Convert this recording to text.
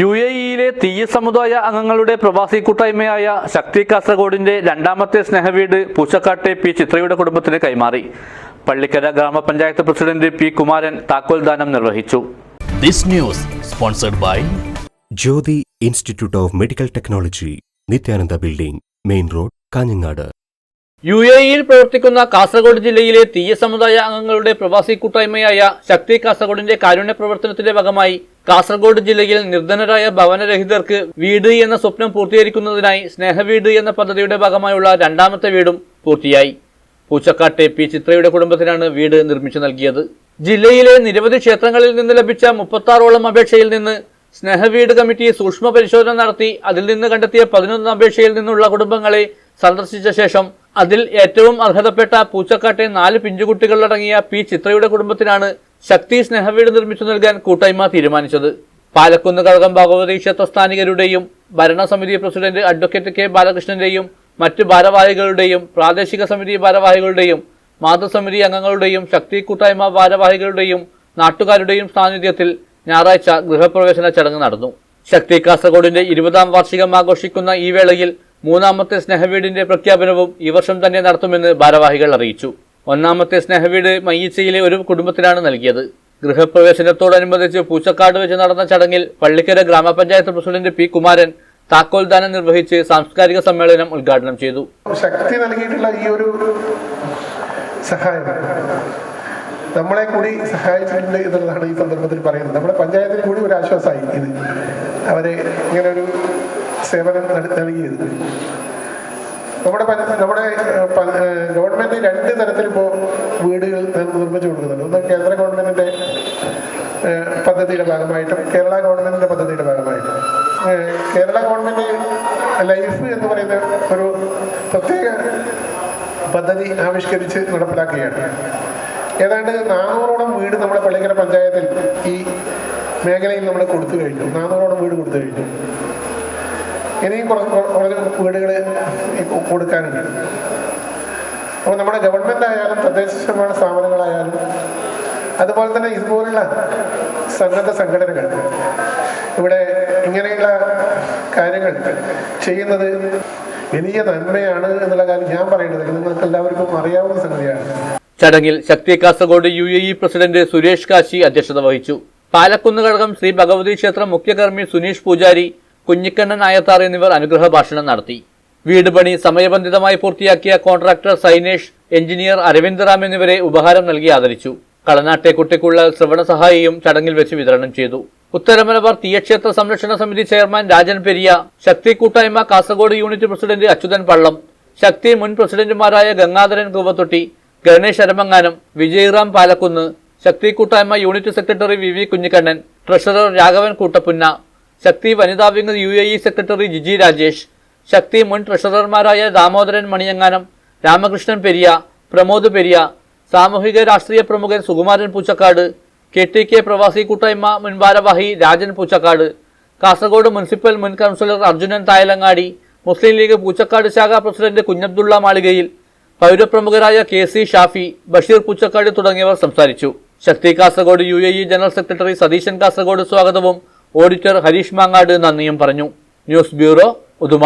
U A ഇയിലെ തീയ സമുദായ അംഗങ്ങളുടെ പ്രവാസി കൂട്ടായ്മയായ ശക്തി കാസർഗോഡിന്റെ രണ്ടാമത്തെ സ്നേഹവീട് പൂച്ചക്കാട്ടെ പി ചിത്രയുടെ കുടുംബത്തിന് കൈമാറി. പള്ളിക്കര ഗ്രാമപഞ്ചായത്ത് പ്രസിഡന്റ് പി കുമാരൻ താക്കോൽ ദാനം നിർവഹിച്ചു. This news sponsored by Jyothi institute of medical technology Nithyananda building main road Kanhangad. U A ഇയിൽ പ്രവർത്തിക്കുന്ന കാസർഗോഡ് ജില്ലയിലെ തീയ സമുദായ അംഗങ്ങളുടെ പ്രവാസി കൂട്ടായ്മയായ ശക്തി കാസർഗോഡിന്റെ കാരുണ്യ പ്രവർത്തനത്തിന്റെ ഭാഗമായി കാസർഗോഡ് ജില്ലയിൽ നിർധനരായ ഭവനരഹിതർക്ക് വീട് എന്ന സ്വപ്നം പൂർത്തീകരിക്കുന്നതിനായി സ്നേഹവീട് എന്ന പദ്ധതിയുടെ ഭാഗമായുള്ള രണ്ടാമത്തെ വീടും പൂർത്തിയായി. പൂച്ചക്കാട്ടെ പി ചിത്രയുടെ കുടുംബത്തിനാണ് വീട് നിർമ്മിച്ചു നൽകിയത്. ജില്ലയിലെ നിരവധി ക്ഷേത്രങ്ങളിൽ നിന്ന് ലഭിച്ച മുപ്പത്താറോളം അപേക്ഷയിൽ നിന്ന് സ്നേഹവീട് കമ്മിറ്റി സൂക്ഷ്മ പരിശോധന നടത്തി അതിൽ നിന്ന് കണ്ടെത്തിയ പതിനൊന്ന് അപേക്ഷയിൽ നിന്നുള്ള കുടുംബങ്ങളെ സന്ദർശിച്ച ശേഷം അതിൽ ഏറ്റവും അർഹതപ്പെട്ട പൂച്ചക്കാട്ടെ നാല് പിഞ്ചുകുട്ടികളടങ്ങിയ പി ചിത്രയുടെ കുടുംബത്തിനാണ് ശക്തി സ്നേഹവീട് നിർമ്മിച്ചു നൽകാൻ കൂട്ടായ്മ തീരുമാനിച്ചത്. പാലക്കുന്ന് കഴകം ഭഗവതി ക്ഷേത്ര സ്ഥാനികരുടെയും ഭരണസമിതി പ്രസിഡന്റ് അഡ്വക്കേറ്റ് കെ ബാലകൃഷ്ണന്റെയും മറ്റ് ഭാരവാഹികളുടെയും പ്രാദേശിക സമിതി ഭാരവാഹികളുടെയും മാതൃസമിതി അംഗങ്ങളുടെയും ശക്തി കൂട്ടായ്മ ഭാരവാഹികളുടെയും നാട്ടുകാരുടെയും സാന്നിധ്യത്തിൽ ഞായറാഴ്ച ഗൃഹപ്രവേശന ചടങ്ങ് നടന്നു. ശക്തി കാസർഗോഡിന്റെ ഇരുപതാം വാർഷികം ആഘോഷിക്കുന്ന ഈ വേളയിൽ മൂന്നാമത്തെ സ്നേഹവീടിന്റെ പ്രഖ്യാപനവും ഈ വർഷം തന്നെ നടത്തുമെന്ന് ഭാരവാഹികൾ അറിയിച്ചു. ഒന്നാമത്തെ സ്നേഹവീട് മയ്യച്ചയിലെ ഒരു കുടുംബത്തിനാണ് നൽകിയത്. ഗൃഹപ്രവേശനത്തോടനുബന്ധിച്ച് പൂച്ചക്കാട് വെച്ച് നടന്ന ചടങ്ങിൽ പള്ളിക്കര ഗ്രാമപഞ്ചായത്ത് പ്രസിഡന്റ് പി കുമാരൻ താക്കോൽദാനം നിർവഹിച്ച് സാംസ്കാരിക സമ്മേളനം ഉദ്ഘാടനം ചെയ്തു. ശക്തി നൽകിയിട്ടുള്ള ഈ ഒരു സഹായം നമ്മളെ കൂടി സഹായിച്ചിട്ടുണ്ട് എന്നുള്ളതാണ് ഈ സന്ദർഭത്തിൽ പറയുന്നത്. നമ്മുടെ പഞ്ചായത്തിൽ കൂടി ഒരു ആശ്വാസമായി ഇത്. അവരെ ഇങ്ങനെ ഒരു സേവനം നൽകിയത്. നമ്മുടെ നമ്മുടെ ഗവൺമെന്റ് രണ്ട് തരത്തിൽ ഇപ്പോൾ വീടുകൾ നിർ- നിർമ്മിച്ചു കൊടുക്കുന്നുണ്ട്. ഒന്ന് കേന്ദ്ര ഗവൺമെന്റിന്റെ പദ്ധതിയുടെ ഭാഗമായിട്ടും കേരള ഗവൺമെന്റിന്റെ പദ്ധതിയുടെ ഭാഗമായിട്ടും. കേരള ഗവൺമെന്റ് ലൈഫ് എന്ന് പറയുന്ന ഒരു പ്രത്യേക പദ്ധതി ആവിഷ്കരിച്ച് നടപ്പിലാക്കുകയാണ്. ഏതാണ്ട് നാനൂറോളം വീട് നമ്മുടെ പള്ളിക്കര പഞ്ചായത്തിൽ ഈ മേഖലയിൽ നമ്മൾ കൊടുത്തു കഴിഞ്ഞു. നാനൂറോളം വീട് കൊടുത്തു കഴിഞ്ഞു. ഇനിയും കുറച്ച് കുറച്ച് വീടുകൾ കൊടുക്കാനുണ്ട്. അപ്പോൾ നമ്മുടെ ഗവൺമെന്റ് ആയാലും തദ്ദേശ നിർമ്മാണ സ്ഥാപനങ്ങളായാലും അതുപോലെ തന്നെ ഇതുപോലുള്ള സന്നദ്ധ സംഘടനകൾ ഇവിടെ ഇങ്ങനെയുള്ള കാര്യങ്ങൾ ചെയ്യുന്നത് വലിയ നന്മയാണ് എന്നുള്ള കാര്യം ഞാൻ പറയുന്നത്. നിങ്ങൾക്ക് എല്ലാവർക്കും അറിയാവുന്ന സംഗതിയാണ്. ചടങ്ങിൽ Shakthi Kasaragod U A E president Suresh Kashi അധ്യക്ഷത വഹിച്ചു. പാലക്കുന്ന് കഴകം ശ്രീ ഭഗവതി ക്ഷേത്രം മുഖ്യകർമ്മി സുനീഷ് പൂജാരി കുഞ്ഞിക്കണ്ണൻ നായത്താർ എന്നിവർ അനുഗ്രഹ ഭാഷണം നടത്തി. വീട് പണി സമയബന്ധിതമായി പൂർത്തിയാക്കിയ കോൺട്രാക്ടർ സൈനേഷ് എഞ്ചിനീയർ അരവിന്ദ് റാം എന്നിവരെ ഉപഹാരം നൽകി ആദരിച്ചു. കളനാട്ടെ കുട്ടിക്കുള്ള ശ്രവണ സഹായിയും ചടങ്ങിൽ വെച്ച് വിതരണം ചെയ്തു. ഉത്തരമലബാർ തീയക്ഷേത്ര സംരക്ഷണ സമിതി ചെയർമാൻ രാജൻ പെരിയ ശക്തി കൂട്ടായ്മ കാസർഗോഡ് യൂണിറ്റ് പ്രസിഡന്റ് അച്യുതൻ പള്ളം ശക്തി മുൻ പ്രസിഡന്റുമാരായ ഗംഗാധരൻ കൂവത്തൊട്ടി ഗണേഷ് അരമങ്ങാനം വിജയറാം പാലക്കുന്ന് ശക്തി കൂട്ടായ്മ unit secretary V V Kunhikannan treasurer Raghavan Koottappunna Shakthi വനിതാ wing U A E secretary Jiji Rajesh Shakthi മുൻ ട്രഷറർമാരായ ദാമോദരൻ മണിയങ്ങാനം രാമകൃഷ്ണൻ പെരിയ പ്രമോദ് പെരിയ സാമൂഹിക രാഷ്ട്രീയ പ്രമുഖൻ Sukumaran Poochakkad K T K പ്രവാസി കൂട്ടായ്മ മുൻ ഭാരവാഹി രാജൻ പൂച്ചക്കാട് കാസർഗോഡ് മുനിസിപ്പൽ മുൻ കൗൺസിലർ അർജുനൻ തായലങ്ങാടി മുസ്ലിം ലീഗ് പൂച്ചക്കാട് ശാഖ പ്രസിഡന്റ് കുഞ്ഞബ്ദുള്ള മാളികയിൽ പൗരപ്രമുഖരായ കെ സി ഷാഫി ബഷീർ പുച്ചക്കാട് തുടങ്ങിയവർ സംസാരിച്ചു. Shakthi Kasaragod U general secretary Satheeshan Kasaragod സ്വാഗതവും ഓഡിറ്റർ ഹരീഷ് മാങ്ങാട് നന്ദിയും പറഞ്ഞു. News bureau Uduma.